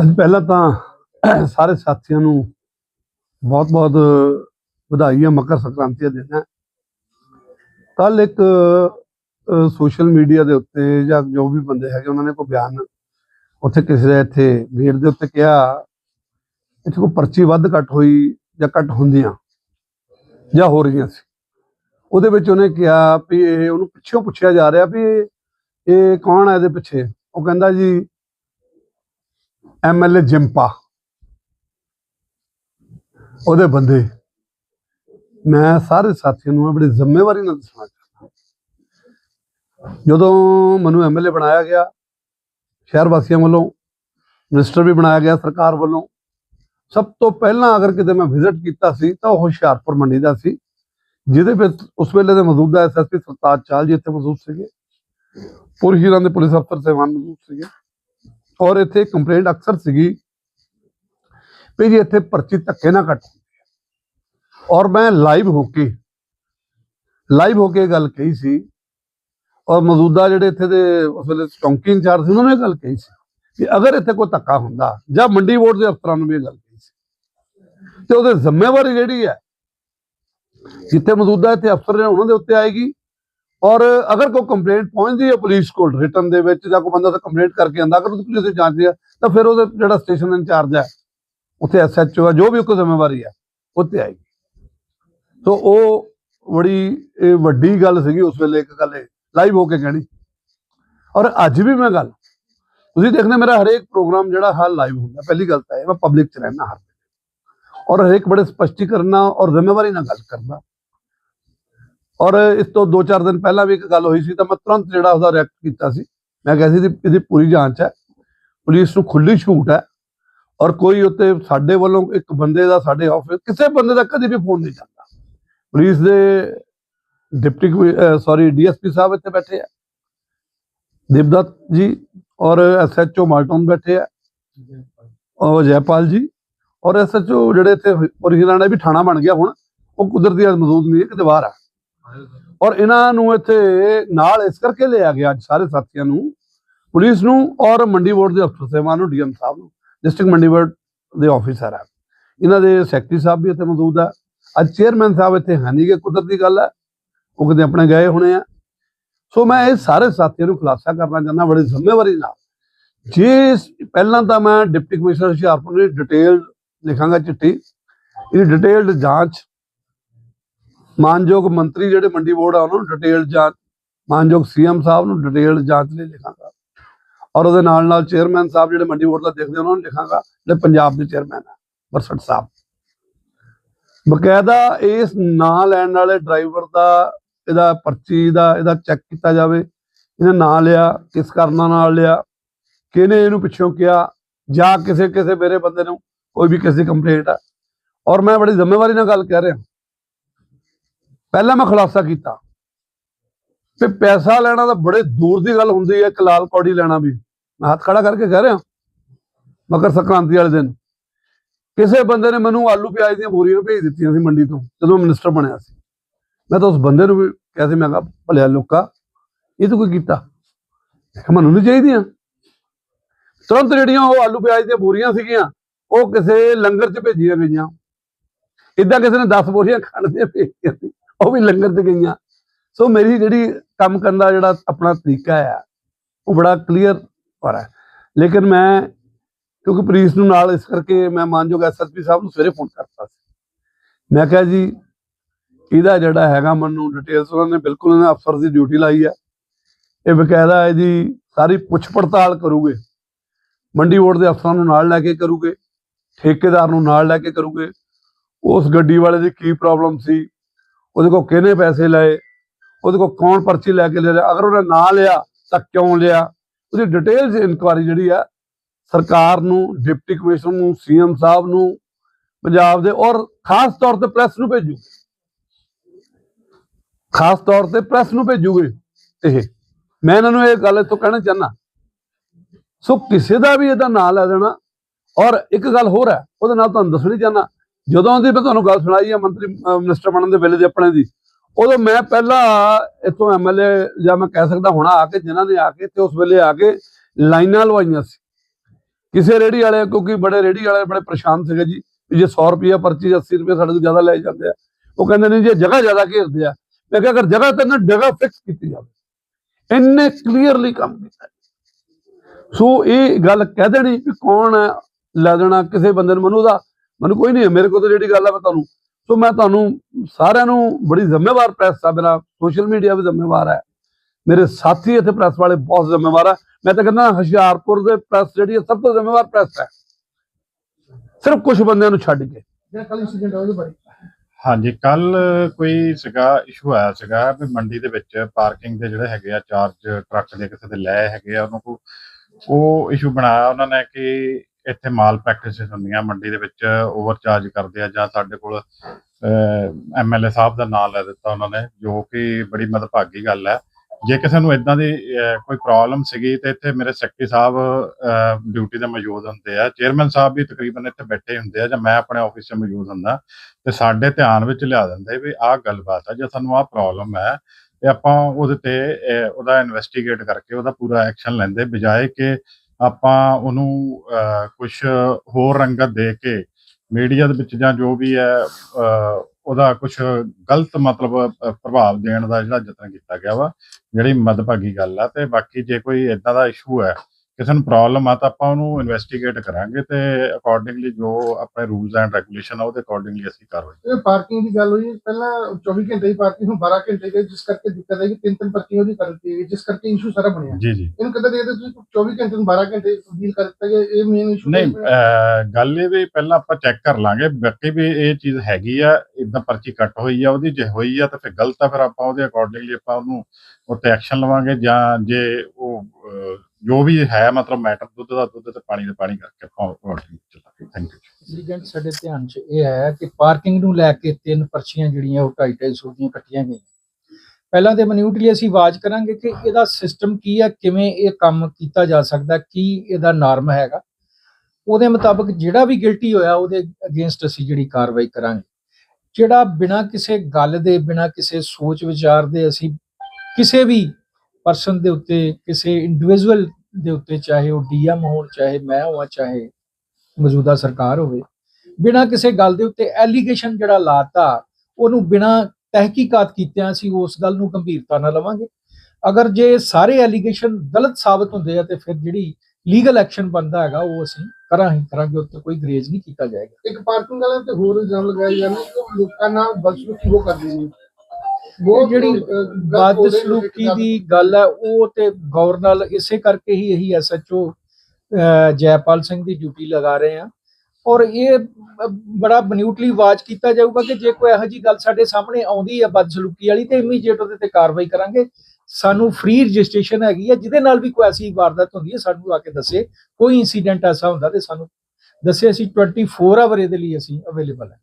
ਅੱਜ ਪਹਿਲਾਂ ਤਾਂ ਸਾਰੇ ਸਾਥੀਆਂ ਨੂੰ ਬਹੁਤ-ਬਹੁਤ ਵਧਾਈ ਮਕਰ ਸੰਕ੍ਰਾਂਤੀ ਦਾ ਦਿਨ ਹੈ। ਕੱਲ ਇੱਕ ਸੋਸ਼ਲ ਮੀਡੀਆ ਦੇ ਉੱਤੇ ਜਾਂ ਜੋ ਵੀ ਬੰਦੇ ਹੈਗੇ ਉਹਨਾਂ ਨੇ ਕੋਈ ਬਿਆਨ ਉੱਥੇ ਕਿਸੇ ਦੇ ਇੱਥੇ ਗੇਟ ਦੇ ਉੱਤੇ ਕਿਹਾ, ਇੱਥੇ ਕੋਈ ਪਰਚੀ ਵੱਧ ਘੱਟ ਹੋਈ ਜਾਂ ਘੱਟ ਹੁੰਦੀਆਂ ਜਾਂ ਹੋ ਰਹੀਆਂ ਸੀ। ਉਹਦੇ ਵਿੱਚ ਉਹਨੇ ਕਿਹਾ ਵੀ ਇਹ ਉਹਨੂੰ ਪਿੱਛੋਂ ਪੁੱਛਿਆ ਜਾ ਰਿਹਾ ਵੀ ਇਹ ਕੌਣ ਹੈ ਇਹਦੇ ਪਿੱਛੇ? ਉਹ ਕਹਿੰਦਾ ਜੀ ਐਮਐਲਏ ਜਿੰਪਾ। ਉਹਦੇ ਬੰਦੇ, ਮੈਂ ਸਾਰੇ ਸਾਥੀਆਂ ਨੂੰ ਇਹ ਬੜੀ ਜ਼ਿੰਮੇਵਾਰੀ ਨਾਲ ਦੱਸਣਾ ਚਾਹੁੰਦਾ। ਜਦੋਂ ਮੈਨੂੰ ਐਮਐਲਏ ਬਣਾਇਆ ਗਿਆ, ਸ਼ਹਿਰ ਵਾਸੀਆਂ ਵੱਲੋਂ, ਮਿਨਿਸਟਰ ਵੀ ਬਣਾਇਆ ਗਿਆ ਸਰਕਾਰ ਵੱਲੋਂ, ਸਭ ਤੋਂ ਪਹਿਲਾਂ ਅਗਰ ਕਿਤੇ ਮੈਂ ਵਿਜ਼ਿਟ ਕੀਤਾ ਸੀ, ਤਾਂ ਉਹ ਹੁਸ਼ਿਆਰਪੁਰ ਮੰਡੀ ਦਾ ਸੀ, ਜਿਹਦੇ ਵਿੱਚ ਉਸ ਵੇਲੇ ਦੇ ਮੌਜੂਦਾ ਐਸਐਸਪੀ ਸਰਤਾਜ ਚਾਲ ਜੀ ਇੱਥੇ ਮੌਜੂਦ ਸੀਗੇ। ਪੁਰ ਦੇ ਪੁਲਿਸ ਅਫਸਰ ਸਹਿਬਾਨ ਮੌਜੂਦ ਸੀਗੇ। ਔਰ ਇੱਥੇ ਕੰਪਲੇਂਟ ਅਕਸਰ ਸੀਗੀ ਵੀ ਜੀ ਇੱਥੇ ਪਰਚੀ ਧੱਕੇ ਨਾ ਕੱਟ ਔਰ ਮੈਂ ਲਾਈਵ ਹੋ ਕੇ ਲਾਈਵ ਹੋ ਕੇ ਗੱਲ ਕਹੀ ਸੀ। ਔਰ ਮੌਜੂਦਾ ਜਿਹੜੇ ਇੱਥੇ ਦੇ ਉਸ ਵੇਲੇ ਚੌਂਕੀ ਇੰਚਾਰਜ ਸੀ, ਉਹਨਾਂ ਨੇ ਗੱਲ ਕਹੀ ਸੀ ਕਿ ਅਗਰ ਇੱਥੇ ਕੋਈ ਧੱਕਾ ਹੁੰਦਾ ਜਾਂ ਮੰਡੀ ਬੋਰਡ ਦੇ ਅਫਸਰਾਂ ਨੂੰ ਵੀ ਇਹ ਗੱਲ ਕਹੀ ਸੀ। ਤੇ ਉਹਦੇ ਜ਼ਿੰਮੇਵਾਰੀ ਜਿਹੜੀ ਹੈ, ਜਿੱਥੇ ਮੌਜੂਦਾ ਇੱਥੇ ਅਫਸਰ ਨੇ ਉਹਨਾਂ ਦੇ ਉੱਤੇ ਆਏਗੀ ਔਰ ਅਗਰ ਕੋਈ ਕੰਪਲੇਂਟ ਪਹੁੰਚਦੀ ਹੈ ਪੁਲਿਸ ਕੋਲ ਰਿਟਰਨ ਦੇ ਵਿੱਚ ਜਾਂ ਕੋਈ ਬੰਦਾ ਤਾਂ ਕੰਪਲੇਂਟ ਕਰਕੇ ਆਂਦਾ ਅਗਰ ਉਹਦੀ ਪੁਲਿਸ ਜਾਂਚਦੀ ਹੈ, ਤਾਂ ਫਿਰ ਉਹਦਾ ਜਿਹੜਾ ਸਟੇਸ਼ਨ ਇੰਚਾਰਜ ਹੈ, ਉੱਥੇ ਐਸਐਚਓ ਹੈ, ਜੋ ਵੀ ਕੋਈ ਜ਼ਿੰਮੇਵਾਰੀ ਹੈ ਉੱਤੇ ਆਏਗੀ। ਸੋ ਉਹ ਬੜੀ, ਇਹ ਵੱਡੀ ਗੱਲ ਸੀਗੀ, ਉਸ ਵੇਲੇ ਇੱਕ ਗੱਲ ਲਾਈਵ ਹੋ ਕੇ ਕਹਿਣੀ। ਔਰ ਅੱਜ ਵੀ ਮੈਂ ਗੱਲ, ਤੁਸੀਂ ਦੇਖਦੇ ਮੇਰਾ ਹਰੇਕ ਪ੍ਰੋਗਰਾਮ ਜਿਹੜਾ ਹਾਲ ਲਾਈਵ ਹੁੰਦਾ, ਪਹਿਲੀ ਗੱਲ ਤਾਂ ਇਹ ਮੈਂ ਪਬਲਿਕ ਚ ਰਹਿਣਾ ਹਰ ਵੇਲੇ। ਔਰ ਹਰੇਕ ਬੜੇ ਸਪਸ਼ਟੀਕਰਨ ਔਰ ਜ਼ਿੰਮੇਵਾਰੀ ਨਾਲ ਗੱਲ ਕਰਦਾ ਔਰ ਇਸ ਤੋਂ 2-4 ਦਿਨ ਪਹਿਲਾਂ ਵੀ ਇੱਕ ਗੱਲ ਹੋਈ ਸੀ ਤਾਂ ਮੈਂ ਤੁਰੰਤ ਜਿਹੜਾ ਉਹਦਾ ਰਿਐਕਟ ਕੀਤਾ ਸੀ। ਮੈਂ ਕਿਹਾ ਸੀ, ਇਹਦੀ ਪੂਰੀ ਜਾਂਚ ਹੈ। ਪੁਲਿਸ ਨੂੰ ਖੁੱਲੀ ਛੂਟ ਹੈ ਔਰ ਕੋਈ ਉੱਤੇ ਸਾਡੇ ਵੱਲੋਂ ਇੱਕ ਬੰਦੇ ਦਾ ਸਾਡੇ ਆਫਿਸ ਕਿਸੇ ਬੰਦੇ ਦਾ ਕਦੇ ਵੀ ਫੋਨ ਨਹੀਂ ਜਾਂਦਾ। ਪੁਲਿਸ ਦੇ ਡਿਪਟੀ ਸੌਰੀ ਡੀਐਸਪੀ ਸਾਹਿਬ ਇੱਥੇ ਬੈਠੇ ਆ। ਦੇਵਦੱਤ ਜੀ ਔਰ ਐਸਐਚਓ ਮਾਲਟਨ ਬੈਠੇ ਆ। ਔਰ ਜੈਪਾਲ ਜੀ ਔਰ ਐਸਐਚਓ ਜਿਹੜੇ ਇੱਥੇ ਔਰ ਦਾ ਵੀ ਥਾਣਾ ਬਣ ਗਿਆ ਹੁਣ। ਉਹ ਕੁਦਰਤੀ ਅੱਜ ਮੌਜੂਦ ਨਹੀਂ ਹੈ ਕਿਤੇ ਬਾਹਰ ਆ। ਔਰ ਇਹਨਾਂ ਨੂੰ ਇੱਥੇ ਨਾਲ ਇਸ ਕਰਕੇ ਲਿਆ ਗਿਆ ਅੱਜ ਸਾਰੇ ਸਾਥੀਆਂ ਨੂੰ, ਪੁਲਿਸ ਨੂੰ ਔਰ ਮੰਡੀ ਬੋਰਡ ਦੇ ਅਫਸਰ ਸਾਹਿਬਾਨ ਨੂੰ, ਡੀਐਮ ਸਾਹਿਬ ਨੂੰ, ਡਿਸਟ੍ਰਿਕਟ ਮੰਡੀ ਬੋਰਡ ਦੇ ਆਫੀਸਰ ਆ। ਇਹਨਾਂ ਦੇ ਸੈਕਟਰੀ ਸਾਹਿਬ ਵੀ ਇੱਥੇ ਮੌਜੂਦ ਆ। ਅੱਜ ਚੇਅਰਮੈਨ ਸਾਹਿਬ ਇੱਥੇ ਹੈ ਨਹੀਂ ਗੇ ਕੁਦਰਤੀ ਗੱਲ ਹੈ ਉਹ ਕਿਤੇ ਆਪਣੇ ਗਏ ਹੋਣੇ ਆ। ਸੋ ਮੈਂ ਇਹ ਸਾਰੇ ਸਾਥੀਆਂ ਨੂੰ ਖੁਲਾਸਾ ਕਰਨਾ ਚਾਹੁੰਦਾ, ਬੜੀ ਜ਼ਿੰਮੇਵਾਰੀ ਨਾਲ। ਜੇ ਪਹਿਲਾਂ ਤਾਂ ਮੈਂ ਡਿਪਟੀ ਕਮਿਸ਼ਨਰ ਹੁਸ਼ਿਆਰਪੁਰ ਦੀ ਡਿਟੇਲ ਲਿਖਾਂਗਾ ਚਿੱਠੀ। ਇਹਦੀ ਡਿਟੇਲਡ ਜਾਂਚ ਮਾਨਯੋਗ ਮੰਤਰੀ ਜਿਹੜੇ ਮੰਡੀ ਬੋਰਡ ਆ, ਉਹਨਾਂ ਨੂੰ ਡਿਟੇਲ ਜਾਂਚ ਮਾਨਯੋਗ ਸੀਐਮ ਸਾਹਿਬ ਨੂੰ ਡਿਟੇਲ ਜਾਂਚ ਲਈ ਲਿਖਾਂਗਾ। ਔਰ ਉਹਦੇ ਨਾਲ ਨਾਲ ਚੇਅਰਮੈਨ ਸਾਹਿਬ ਜਿਹੜੇ ਮੰਡੀ ਬੋਰਡ ਦਾ ਦੇਖਦੇ ਉਹਨਾਂ ਨੂੰ ਲਿਖਾਂਗਾ, ਜਿਹੜੇ ਪੰਜਾਬ ਦੇ ਚੇਅਰਮੈਨ ਆ ਵਰਸਟ ਸਾਹਿਬ। ਬਕਾਇਦਾ ਇਸ ਨਾਂ ਲੈਣ ਵਾਲੇ ਡਰਾਈਵਰ ਦਾ, ਇਹਦਾ ਪਰਚੀ ਦਾ, ਇਹਦਾ ਚੈੱਕ ਕੀਤਾ ਜਾਵੇ। ਇਹਨੇ ਨਾਂ ਲਿਆ, ਕਿਸ ਕਾਰਨਾਂ ਨਾਲ ਲਿਆ, ਕਿਹਨੇ ਇਹਨੂੰ ਪਿੱਛੋਂ ਕਿਹਾ, ਜਾਂ ਕਿਸੇ ਕਿਸੇ ਮੇਰੇ ਬੰਦੇ ਨੂੰ ਕੋਈ ਵੀ ਕਿਸੇ ਦੀ ਕੰਪਲੇਂਟ ਆ। ਔਰ ਮੈਂ ਬੜੀ ਜ਼ਿੰਮੇਵਾਰੀ ਨਾਲ ਗੱਲ ਕਹਿ ਰਿਹਾ। ਪਹਿਲਾਂ ਮੈਂ ਖੁਲਾਸਾ ਕੀਤਾ। ਤੇ ਪੈਸਾ ਲੈਣਾ ਤਾਂ ਬੜੇ ਦੂਰ ਦੀ ਗੱਲ ਹੁੰਦੀ ਹੈ, ਇੱਕ ਲਾਲ ਕੌੜੀ ਲੈਣਾ ਵੀ। ਮੈਂ ਹੱਥ ਖੜਾ ਕਰਕੇ ਕਹਿ ਰਿਹਾ, ਮਕਰ ਸੰਕ੍ਰਾਂਤੀ ਵਾਲੇ ਦਿਨ। ਕਿਸੇ ਬੰਦੇ ਨੇ ਮੈਨੂੰ ਆਲੂ ਪਿਆਜ਼ ਦੀਆਂ ਬੋਰੀਆਂ ਭੇਜ ਦਿੱਤੀਆਂ ਸੀ ਮੰਡੀ ਤੋਂ, ਜਦੋਂ ਮਿਨਿਸਟਰ ਬਣਿਆ ਸੀ। ਮੈਂ ਤਾਂ ਉਸ ਬੰਦੇ ਨੂੰ ਵੀ ਕਿਹਾ ਸੀ, ਮੈਂ ਕਿਹਾ, ਭਲਿਆ ਲੋਕਾ, ਇਹ ਤੂੰ ਕੀ ਕੀਤਾ? ਮੈਨੂੰ ਨਹੀਂ ਚਾਹੀਦੀਆਂ। ਤੁਰੰਤ ਜਿਹੜੀਆਂ ਉਹ ਆਲੂ ਪਿਆਜ਼ ਦੀਆਂ ਬੋਰੀਆਂ ਸੀਗੀਆਂ, ਉਹ ਕਿਸੇ ਲੰਗਰ 'ਚ ਭੇਜੀਆਂ ਗਈਆਂ। ਇਦਾਂ ਕਿਸੇ ਨੇ 10 ਬੋਰੀਆਂ ਖਾਣ ਦੀਆਂ ਭੇਜੀਆਂ ਸੀ। ਉਹ ਵੀ ਲੰਗਰ 'ਤੇ ਗਈਆਂ। ਸੋ ਮੇਰੀ ਜਿਹੜੀ ਕੰਮ ਕਰਨ ਦਾ ਜਿਹੜਾ ਆਪਣਾ ਤਰੀਕਾ ਆ, ਉਹ ਬੜਾ ਕਲੀਅਰ ਪਰ ਹੈ। ਲੇਕਿਨ ਮੈਂ, ਕਿਉਂਕਿ ਪੁਲਿਸ ਨੂੰ ਨਾਲ ਇਸ ਕਰਕੇ ਮੈਂ ਮਾਨਯੋਗ ਐਸਐਸਪੀ ਸਾਹਿਬ ਨੂੰ ਸਵੇਰੇ ਫੋਨ ਕਰਤਾ ਸੀ। ਮੈਂ ਕਿਹਾ ਜੀ, ਇਹਦਾ ਜਿਹੜਾ ਹੈਗਾ ਮੈਨੂੰ ਡਿਟੇਲਸ ਉਹਨਾਂ ਨੇ ਬਿਲਕੁਲ ਉਹਨਾਂ ਅਫਸਰ ਦੀ ਡਿਊਟੀ ਲਾਈ ਹੈ ਇਹ ਬਕਾਇਦਾ ਇਹਦੀ ਸਾਰੀ ਪੁੱਛ ਪੜਤਾਲ ਕਰੂਗੇ। ਮੰਡੀ ਬੋਰਡ ਦੇ ਅਫਸਰਾਂ ਨੂੰ ਨਾਲ ਲੈ ਕੇ ਕਰੂਗੇ। ਠੇਕੇਦਾਰ ਨੂੰ ਨਾਲ ਲੈ ਕੇ ਕਰੂਗੇ। ਉਸ ਗੱਡੀ ਵਾਲੇ ਦੀ ਕੀ ਪ੍ਰੋਬਲਮ ਸੀ? ਉਹਦੇ ਕੋਲ ਕਿਹਨੇ ਪੈਸੇ ਲਏ? ਉਹਦੇ ਕੋਲ ਕੌਣ ਪਰਚੀ ਲੈ ਕੇ ਲੈ ਰਿਹਾ ਅਗਰ ਉਹਨੇ ਨਾ ਲਿਆ, ਤਾਂ ਕਿਉਂ ਲਿਆ? ਉਹਦੀ ਡਿਟੇਲਸ ਇਨਕੁਆਰੀ ਜਿਹੜੀ ਆ, ਸਰਕਾਰ ਨੂੰ ਡਿਪਟੀ ਕਮਿਸ਼ਨਰ ਨੂੰ ਸੀਐਮ ਸਾਹਿਬ ਨੂੰ, ਪੰਜਾਬ ਦੇ ਔਰ ਖਾਸ ਤੌਰ ਤੇ ਪ੍ਰੈਸ ਨੂੰ ਭੇਜੂ ਖਾਸ ਤੌਰ ਤੇ ਪ੍ਰੈਸ ਨੂੰ ਭੇਜੂਗੇ ਇਹ। ਮੈਂ ਇਹਨਾਂ ਨੂੰ ਇਹ ਗੱਲ ਤੋਂ ਕਹਿਣਾ ਚਾਹਨਾ ਸੋ ਕਿਸੇ ਦਾ ਵੀ ਇਹਦਾ ਨਾਂ ਲੈ ਦੇਣਾ। ਔਰ ਇੱਕ ਗੱਲ ਹੋਰ ਹੈ, ਉਹਦੇ ਨਾਲ ਤੁਹਾਨੂੰ ਦੱਸਣੀ ਚਾਹਨਾ ਜਦੋਂ ਦੀ ਮੈਂ ਤੁਹਾਨੂੰ ਗੱਲ ਸੁਣਾਈ ਹੈ ਮੰਤਰੀ ਮਿਨਿਸਟਰ ਬਣਨ ਦੇ ਵੇਲੇ ਦੇ ਆਪਣੇ ਦੀ, ਉਦੋਂ ਮੈਂ ਪਹਿਲਾਂ ਇੱਥੋਂ ਐਮਐਲਏ ਜਾਂ ਮੈਂ ਕਹਿ ਸਕਦਾ ਹੁਣ ਆ ਕੇ ਜਿਨ੍ਹਾਂ ਨੇ ਆ ਕੇ ਤੇ ਉਸ ਵੇਲੇ ਆ ਕੇ ਲਾਈਨਾਂ ਲਵਾਈਆਂ ਸੀ। ਕਿਸੇ ਰੇੜੀ ਵਾਲੇ, ਕਿਉਂਕਿ ਬੜੇ ਰੇੜੀ ਵਾਲੇ ਬੜੇ ਪਰੇਸ਼ਾਨ ਸੀਗੇ ਜੀ ਜੇ 100 ਰੁਪਿਆ ਪਰਚੀ 80 ਰੁਪਏ ਸਾਡੇ ਤੋਂ ਜ਼ਿਆਦਾ ਲੈ ਜਾਂਦੇ ਆ। ਉਹ ਕਹਿੰਦੇ ਨੇ ਜੇ ਜਗ੍ਹਾ ਜ਼ਿਆਦਾ ਘੇਰਦੇ ਆ। ਮੈਂ ਕਿਹਾ ਅਗਰ ਜਗ੍ਹਾ ਤੇ ਨਾ ਜਗ੍ਹਾ ਫਿਕਸ ਕੀਤੀ ਜਾਵੇ, ਇੰਨੇ ਕਲੀਅਰਲੀ ਕੰਮ ਕੀਤਾ ਸੋ ਇਹ ਗੱਲ ਕਹਿ ਦੇਣੀ ਵੀ ਕੌਣ ਲੈ ਦੇਣਾ ਕਿਸੇ ਬੰਦੇ ਨੂੰ, ਮੈਨੂੰ ਉਹਦਾ ਮੈਨੂੰ ਕੋਈ ਨਹੀਂ ਮੇਰੇ ਕੋਲ ਤਾਂ ਜਿਹੜੀ ਗੱਲ ਹੈ ਮੈਂ ਤੁਹਾਨੂੰ ਸੋ ਮੈਂ ਤੁਹਾਨੂੰ ਸਾਰਿਆਂ ਨੂੰ ਬੜੀ ਜ਼ਿੰਮੇਵਾਰ ਪ੍ਰੈਸ ਆ ਮੇਰਾ ਸੋਸ਼ਲ ਮੀਡੀਆ ਵੀ ਜ਼ਿੰਮੇਵਾਰ ਹੈ ਮੇਰੇ ਸਾਥੀ ਇੱਥੇ ਪ੍ਰੈਸ ਵਾਲੇ ਬਹੁਤ ਜ਼ਿੰਮੇਵਾਰ ਹੈ ਮੈਂ ਤਾਂ ਕਹਿੰਦਾ ਹੁਸ਼ਿਆਰਪੁਰ ਦੇ ਪ੍ਰੈਸ ਜਿਹੜੀ ਸਭ ਤੋਂ ਜ਼ਿੰਮੇਵਾਰ ਪ੍ਰੈਸ ਹੈ ਸਿਰਫ ਕੁਝ ਬੰਦਿਆਂ ਨੂੰ ਛੱਡ ਕੇ। ਜਿਹੜਾ ਕੱਲ ਇੰਸੀਡੈਂਟ ਉਹਦੇ ਬਾਰੇ। ਹਾਂਜੀ ਕੱਲ ਕੋਈ ਸੀਗਾ ਇਸ਼ੂ ਆਇਆ ਸੀਗਾ ਵੀ ਮੰਡੀ ਦੇ ਵਿੱਚ ਪਾਰਕਿੰਗ ਦੇ ਜਿਹੜੇ ਹੈਗੇ ਆ ਚਾਰਜ ਟਰੱਕ ਦੇ ਕਿਸੇ ਦੇ ਲੈ ਹੈਗੇ ਆ ਉਹਨਾਂ ਕੋ ਉਹ ਇਸ਼ੂ ਬਣਾਇਆ ਉਹਨਾਂ ਨੇ ਕਿ ਇੱਥੇ ਮਾਲ ਪ੍ਰੈਕਟਿਸਿਸ ਹੁੰਦੀਆਂ, ਮੰਡੀ ਦੇ ਵਿੱਚ ਓਵਰ ਕਰਦੇ ਆ ਜਾਂ ਸਾਡੇ ਕੋਲ ਐਮਐਲਏ ਸਾਹਿਬ ਦਾ ਨਾਮ ਲੈ ਦਿੱਤਾ ਉਹਨਾਂ ਨੇ, ਜੋ ਕਿ ਬੜੀ ਮਦਭਾਗੀ ਗੱਲ ਹੈ। ਜੇ ਕਿਸੇ ਨੂੰ ਇਦਾਂ ਦੀ ਕੋਈ ਪ੍ਰੋਬਲਮ ਸੀਗੀ ਤੇ ਇੱਥੇ ਮੇਰੇ ਸੈਕਟਰੀ ਸਾਹਿਬ ਡਿਊਟੀ ਤੇ ਮੌਜੂਦ ਹੁੰਦੇ ਆ। ਚੇਅਰਮੈਨ ਸਾਹਿਬ ਵੀ ਤਕਰੀਬਨ ਇੱਥੇ ਬੈਠੇ ਹੁੰਦੇ ਆ ਜਾਂ ਮੈਂ ਆਪਣੇ ਆਫਿਸ 'ਚ ਮੌਜੂਦ ਹੁੰਦਾ। ਤੇ ਸਾਡੇ ਧਿਆਨ ਵਿੱਚ ਲਿਆ ਦਿੰਦੇ ਵੀ ਆਹ ਗੱਲਬਾਤ ਆ, ਜੇ ਸਾਨੂੰ ਆਹ ਪ੍ਰੋਬਲਮ ਹੈ, ਤੇ ਆਪਾਂ ਉਹਦੇ ਤੇ ਉਹਦਾ ਇਨਵੈਸਟੀਗੇਟ ਕਰਕੇ ਉਹਦਾ ਪੂਰਾ ਐਕਸ਼ਨ ਲੈਂਦੇ, ਬਜਾਏ ਕਿ ਆਪਾਂ ਉਹਨੂੰ ਕੁਝ ਹੋਰ ਰੰਗਤ ਦੇ ਕੇ ਮੀਡੀਆ ਦੇ ਵਿੱਚ ਜਾਂ ਜੋ ਵੀ ਹੈ ਉਹਦਾ ਕੁਝ ਗਲਤ ਮਤਲਬ ਪ੍ਰਭਾਵ ਦੇਣ ਦਾ ਜਿਹੜਾ ਯਤਨ ਕੀਤਾ ਗਿਆ ਵਾ, ਜਿਹੜੀ ਮਦਭਾਗੀ ਗੱਲ ਆ, ਤੇ ਬਾਕੀ ਜੇ ਕੋਈ ਇਦਾਂ ਦਾ ਇਸ਼ੂ ਹੈ ਕਿਸੇ ਨੂੰ ਪ੍ਰੋਬਲਮ ਆ ਤਾਂ ਆਪਾਂ ਉਹਨੂੰ ਇਨਵੈਸਟੀਗੇਟ ਕਰਾਂਗੇ ਤੇ ਅਕੋਰਡਿੰਗਲੀ ਜੋ ਆਪਣੇ ਰੂਲਸ ਐਂਡ ਰੈਗੂਲੇਸ਼ਨ ਆ ਉਹਦੇ ਅਕੋਰਡਿੰਗਲੀ ਅਸੀਂ ਕਾਰਵਾਈ ਇਹ ਪਾਰਕਿੰਗ ਦੀ ਗੱਲ ਹੋਈ ਪਹਿਲਾਂ 24 ਘੰਟੇ ਦੀ ਪਾਰਕਿੰਗ ਹੁਣ 12 ਘੰਟੇ ਦੀ ਜਿਸ ਕਰਕੇ ਦਿੱਕਤ ਹੈ ਕਿ ਤਿੰਨ ਤਿੰਨ ਪਰਚੀਆਂ ਉਹਦੀ ਕਰ ਦਿੱਤੀ ਗਈ ਜਿਸ ਕਰਕੇ ਇਸ਼ੂ ਸਾਰਾ ਬਣਿਆ। ਜੀ ਜੀ। ਇਹਨੂੰ ਕਦੇ ਦੇਖਦੇ ਤੁਸੀਂ? 24 ਘੰਟੇ ਨੂੰ 12 ਘੰਟੇ ਡੀਲ ਕਰ ਦਿੱਤਾ ਗਿਆ ਇਹ ਮੇਨ ਇਸ਼ੂ ਨਹੀਂ ਗੱਲ ਇਹ ਵੀ ਪਹਿਲਾਂ ਆਪਾਂ ਚੈੱਕ ਕਰ ਲਾਂਗੇ ਬਾਕੀ ਵੀ ਇਹ ਚੀਜ਼ ਹੈਗੀ ਆ ਇਦਾਂ ਪਰਚੀ ਕੱਟ ਹੋਈ ਆ ਉਹਦੀ ਜੇ ਹੋਈ ਆ ਤਾਂ ਫਿਰ ਗਲਤ ਆ ਫਿਰ ਆਪਾਂ ਉਹਦੇ ਅਕੋਰਡਿੰਗਲੀ ਆਪਾਂ ਉਹਨੂੰ ਉੱਤੇ ਐਕਸ਼ਨ ਲਵਾਂਗੇ ਜਾਂ ਜੇ ਉਹ ਜੋ ਵੀ ਹੈ ਮਤਲਬ ਮੈਟਰ ਦੁੱਧ ਦਾ ਦੁੱਧ ਤੇ ਪਾਣੀ ਦਾ ਪਾਣੀ ਕਰਕੇ ਅਕੋਰਡਿੰਗ ਚੱਲਾਂਗੇ। ਥੈਂਕ ਯੂ ਇੰਸੀਡੈਂਟ ਸਾਡੇ ਧਿਆਨ 'ਚ ਇਹ ਆਇਆ ਕਿ ਪਾਰਕਿੰਗ ਨੂੰ ਲੈ ਕੇ ਤਿੰਨ ਪਰਚੀਆਂ ਜਿਹੜੀਆਂ ਉਹ ਢਾਈ ਢਾਈ ਸੌ ਦੀਆਂ ਕੱਟੀਆਂ ਗਈਆਂ। ਪਹਿਲਾਂ ਤੇ ਮਨਿਊਟਲੀ ਅਸੀਂ ਆਵਾਜ਼ ਕਰਾਂਗੇ ਕਿ ਇਹਦਾ ਸਿਸਟਮ ਕੀ ਹੈ ਕਿਵੇਂ ਇਹ ਕੰਮ ਕੀਤਾ ਜਾ ਸਕਦਾ ਕੀ ਇਹਦਾ ਨਾਰਮ ਹੈਗਾ। ਉਹਦੇ ਮੁਤਾਬਕ ਜਿਹੜਾ ਵੀ ਗਿਲਟੀ ਹੋਇਆ ਉਹਦੇ ਅਗੇਂਸਟ ਅਸੀਂ ਜਿਹੜੀ ਕਾਰਵਾਈ ਕਰਾਂਗੇ। ਜਿਹੜਾ ਬਿਨਾਂ ਕਿਸੇ ਗੱਲ ਦੇ ਬਿਨਾਂ ਕਿਸੇ ਸੋਚ ਵਿਚਾਰ ਦੇ ਅਸੀਂ ਕਿਸੇ ਵੀ ਪਰਸਨ ਦੇ ਉੱਤੇ, ਕਿਸੇ ਇੰਡੀਵਿਜੂਅਲ ਦੇ ਉੱਤੇ, ਚਾਹੇ ਉਹ ਡੀਐਮ ਹੋਣ, ਚਾਹੇ ਮੈਂ ਹੋਵਾਂ, ਚਾਹੇ ਮੌਜੂਦਾ ਸਰਕਾਰ ਹੋਵੇ, ਬਿਨਾਂ ਕਿਸੇ ਗੱਲ ਦੇ ਉੱਤੇ ਐਲੀਗੇਸ਼ਨ ਜਿਹੜਾ ਲਾਤਾ, ਉਹਨੂੰ ਬਿਨਾਂ ਤਹਿਕੀਕਾਤ ਕੀਤਿਆਂ ਅਸੀਂ ਉਸ ਗੱਲ ਨੂੰ ਗੰਭੀਰਤਾ ਨਾਲ ਲਵਾਂਗੇ। ਅਗਰ ਜੇ ਸਾਰੇ ਐਲੀਗੇਸ਼ਨ ਗਲਤ ਸਾਬਤ ਹੁੰਦੇ ਆ, ਤੇ ਫਿਰ ਜਿਹੜੀ ਲੀਗਲ ਐਕਸ਼ਨ ਬਣਦਾ ਹੈਗਾ, ਉਹ ਅਸੀਂ ਕਰਾਂਗੇ ਕਰਾਂਗੇ, ਉੱਤੇ ਕੋਈ ਗਰੇਜ ਨਹੀਂ ਕੀਤਾ ਜਾਏਗਾ। ਇੱਕ ਪਾਰਕਿੰਗ ਵਾਲੇ ਤੇ ਹੋਰ ਇਲਜ਼ਾਮ ਲਗਾਏ ਜਾਂਦੇ ਕਿ ਲੋਕਾਂ ਨਾਲ ਬਦਸਲੂਕੀ ਉਹ ਕਰਦੇ ਨੇ ਇਹ ਜਿਹੜੀ ਬਦਸਲੂਕੀ ਦੀ ਗੱਲ ਹੈ ਉਹ ਤੇ ਗੌਰ ਨਾਲ ਇਸੇ ਕਰਕੇ ਹੀ ਇਹੀ ਐਸਐਚਓ ਜੈਪਾਲ ਸਿੰਘ ਦੀ ਡਿਊਟੀ ਲਗਾ ਰਹੇ ਆ। ਔਰ ਇਹ ਬੜਾ ਮਨਿਊਟਲੀ ਵਾਚ ਕੀਤਾ ਜਾਊਗਾ ਕਿ ਜੇ ਕੋਈ ਇਹੋ ਜੀ ਗੱਲ ਸਾਡੇ ਸਾਹਮਣੇ ਆਉਂਦੀ ਹੈ ਬਦਸਲੂਕੀ ਵਾਲੀ ਤੇ ਇਮੀਡੀਏਟ ਉਹਦੇ ਤੇ ਕਾਰਵਾਈ ਕਰਾਂਗੇ। ਸਾਨੂੰ ਫ੍ਰੀ ਰਜਿਸਟ੍ਰੇਸ਼ਨ ਹੈਗੀ ਹੈ ਜਿਹਦੇ ਨਾਲ ਵੀ ਕੋਈ ਐਸੀ ਵਾਰਦਾਤ ਹੁੰਦੀ ਹੈ ਸਾਨੂੰ ਆ ਕੇ ਦੱਸੇ। ਕੋਈ ਇਨਸੀਡੈਂਟ ਐਸਾ ਹੁੰਦਾ ਤੇ ਸਾਨੂੰ ਦੱਸੇ ਅਸੀਂ 24 ਆਵਰ ਇਹਦੇ ਲਈ ਅਸੀਂ ਅਵੇਲੇਬਲ ਹੈ।